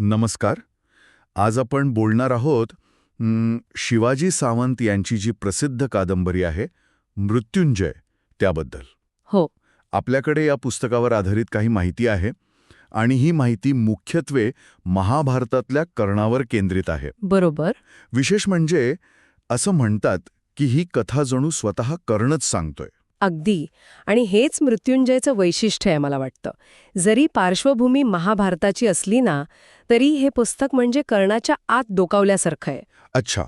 नमस्कार. आज आपण बोलणार आहोत शिवाजी सावंत यांची जी प्रसिद्ध कादंबरी आहे मृत्युंजय त्याबद्दल. हो. आपल्याकडे या पुस्तकावर आधारित काही माहिती आहे आणि ही माहिती मुख्यत्वे महाभारतातल्या कर्णावर केंद्रित आहे. बरोबर. विशेष म्हणजे असं म्हणतात की ही कथा जणू स्वतः कर्णच सांगतोय. अगदी. आणि हेच मृत्युंजयचं वैशिष्ट्य आहे मला वाटतं. जरी पार्श्वभूमी महाभारताची असली ना तरी हे पुस्तक म्हणजे कर्णाच्या आत डोकावल्यासारखं आहे. अच्छा.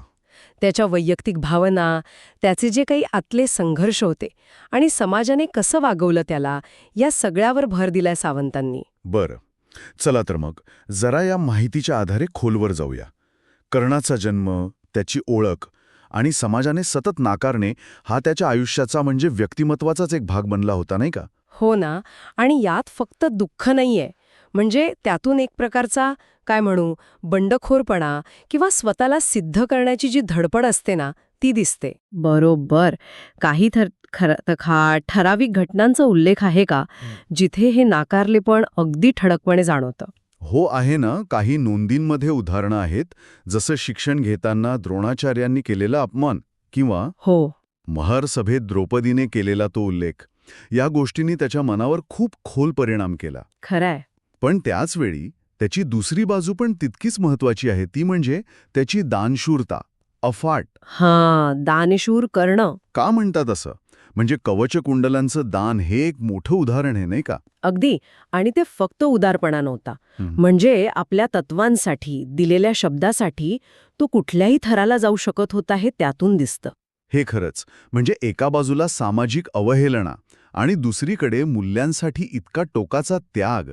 त्याच्या वैयक्तिक भावना त्याचे जे काही आतले संघर्ष होते आणि समाजाने कसं वागवलं त्याला या सगळ्यावर भर दिलाय सावंतांनी. बरं. चला तर मग जरा या माहितीच्या आधारे खोलवर जाऊया. कर्णाचा जन्म त्याची ओळख आणि समाजाने सतत नाकारणे हा त्याच्या आयुष्याचा म्हणजे व्यक्तिमत्वाचाच एक भाग बनला होता नाही का? हो ना. आणि यात फक्त दुःख नाहीये. म्हणजे त्यातून एक प्रकारचा काय म्हणू बंडखोरपणा किंवा स्वतःला सिद्ध करण्याची जी धडपड असते ना ती दिसते. बरोबर. काही ठराविक घटनांचा उल्लेख आहे का? जिथे हे नाकारलेपण अगदी ठळकपणे जाणवतं. हो आहे ना काही नोंदींमध्ये उदाहरणं आहेत जसं शिक्षण घेताना द्रोणाचार्यांनी केलेला अपमान किंवा हो. महर सभेत द्रौपदीने केलेला तो उल्लेख. या गोष्टींनी त्याच्या मनावर खूप खोल परिणाम केला. खरंय. पण त्याचवेळी त्याची दुसरी बाजू पण तितकीच महत्वाची आहे ती म्हणजे त्याची दानशूरता अफाट. हा दानशूर कर्ण. का म्हणतात असं? म्हणजे कवचकुंडलांचं दान हे एक मोठं उदाहरण आहे नाही का? अगदी. आणि ते फक्त उदारपणा नव्हता. म्हणजे आपल्या तत्वांसाठी दिलेल्या शब्दासाठी तो कुठल्याही थराला जाऊ शकत होता हे त्यातून दिसतं. हे खरंच. म्हणजे एका बाजूला सामाजिक अवहेलना आणि दुसरीकडे मूल्यांसाठी इतका टोकाचा त्याग.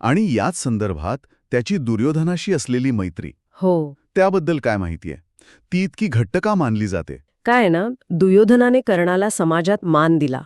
आणि याच संदर्भात त्याची दुर्योधनाशी असलेली मैत्री. हो. त्याबद्दल काय माहितीये? ती इतकी घट्ट का मानली जाते? काय ना दुर्योधनाने कर्णाला समाजात मान दिला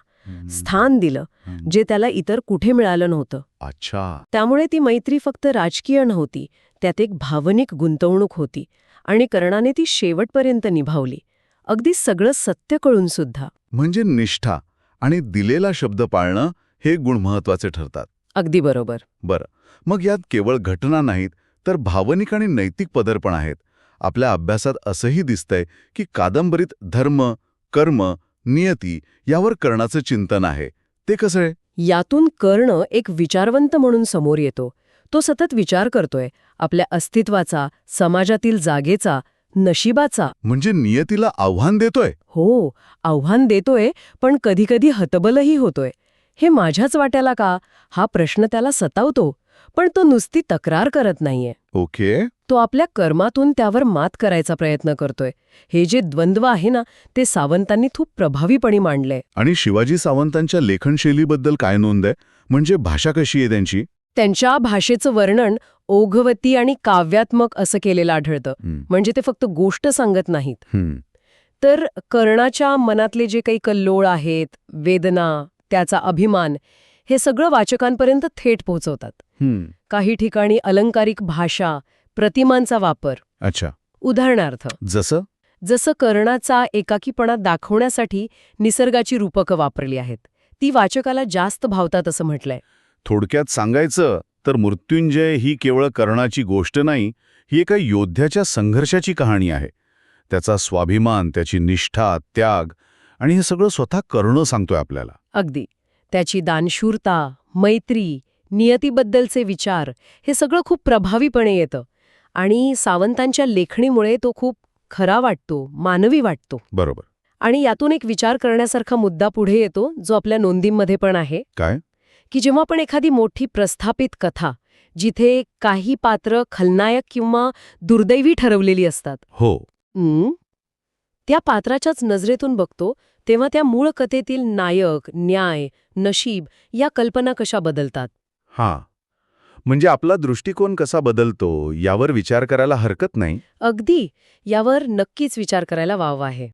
स्थान दिलं. जे त्याला इतर कुठे मिळालं नव्हतं. अच्छा. त्यामुळे ती मैत्री फक्त राजकीय नव्हती त्यात एक भावनिक गुंतवणूक होती आणि कर्णाने ती शेवटपर्यंत निभावली. अगदी सगळं सत्य कळून सुद्धा. म्हणजे निष्ठा आणि दिलेला शब्द पाळणं हे गुण महत्त्वाचे ठरतात. अगदी बरोबर. बरं. मग यात केवळ घटना नाहीत तर भावनिक आणि नैतिक पदर पण आहेत. आपल्या अभ्यासात असंही दिसतंय की कादंबरीत धर्म कर्म नियती यावर कर्णाचं चिंतन आहे. ते कसं आहे? यातून कर्ण एक विचारवंत म्हणून समोर येतो. तो सतत विचार करतोय. आपल्या अस्तित्वाचा समाजातील जागेचा नशिबाचा. म्हणजे नियतीला आव्हान देतोय? हो आव्हान देतोय पण कधीकधी हतबलही होतोय. हे माझ्याच वाट्याला का? हा प्रश्न त्याला सतावतो. पण तो नुसती तक्रार करत नाहीये. ओके. तो आपल्या कर्मातून त्यावर मात करायचा प्रयत्न करतोय. हे जे द्वंद्व आहे ना ते सावंतांनी खूप प्रभावीपणे मांडलंय. आणि शिवाजी सावंतांच्या लेखनशैलीबद्दल काय नोंद आहे? म्हणजे भाषा कशी आहे त्यांची? त्यांच्या भाषेचं वर्णन ओघवती आणि काव्यात्मक असं केलेलं आढळतं. म्हणजे ते फक्त गोष्ट सांगत नाहीत. तर कर्णाच्या मनातले जे काही कल्लोळ आहेत वेदना त्याचा अभिमान हे सगळं वाचकांपर्यंत थेट पोहोचवतात. काही ठिकाणी अलंकारिक भाषा प्रतिमांचा वापर. अच्छा. उदाहरणार्थ जसं? जसं कर्णाचा एकाकीपणा दाखवण्यासाठी निसर्गाची रूपकं वापरली आहेत ती वाचकाला जास्त भावतात असं म्हटलंय. थोडक्यात सांगायचं तर मृत्युंजय ही केवळ कर्णाची गोष्ट नाही ही एका योद्ध्याच्या संघर्षाची कहाणी आहे. त्याचा स्वाभिमान त्याची निष्ठा त्याग आणि हे सगळं स्वतः कर्ण सांगतोय आपल्याला. अगदी. त्याची दानशूरता मैत्री नियतीबद्दलचे विचार हे सगळं खूप प्रभावीपणे येतं. आणि सावंतांच्या लेखणीमुळे तो खूप खरा वाटतो मानवी वाटतो. बरोबर. आणि यातून एक विचार करण्यासारखा मुद्दा पुढे येतो जो आपल्या नोंदींमध्ये पण आहे. काय? की जेव्हा पण एखादी मोठी प्रस्थापित कथा जिथे काही पात्र खलनायक किंवा दुर्दैवी ठरवलेली असतात. हो. हं? त्या पात्राच्याच नजरेतून बघतो तेव्हा त्या मूळ कथेतील नायक न्याय नशीब या कल्पना कशा बदलतात? हां. म्हणजे आपला दृष्टिकोन कसा बदलतो यावर विचार करायला हरकत नाही? अगदी. यावर नक्कीच विचार करायला वाव आहे.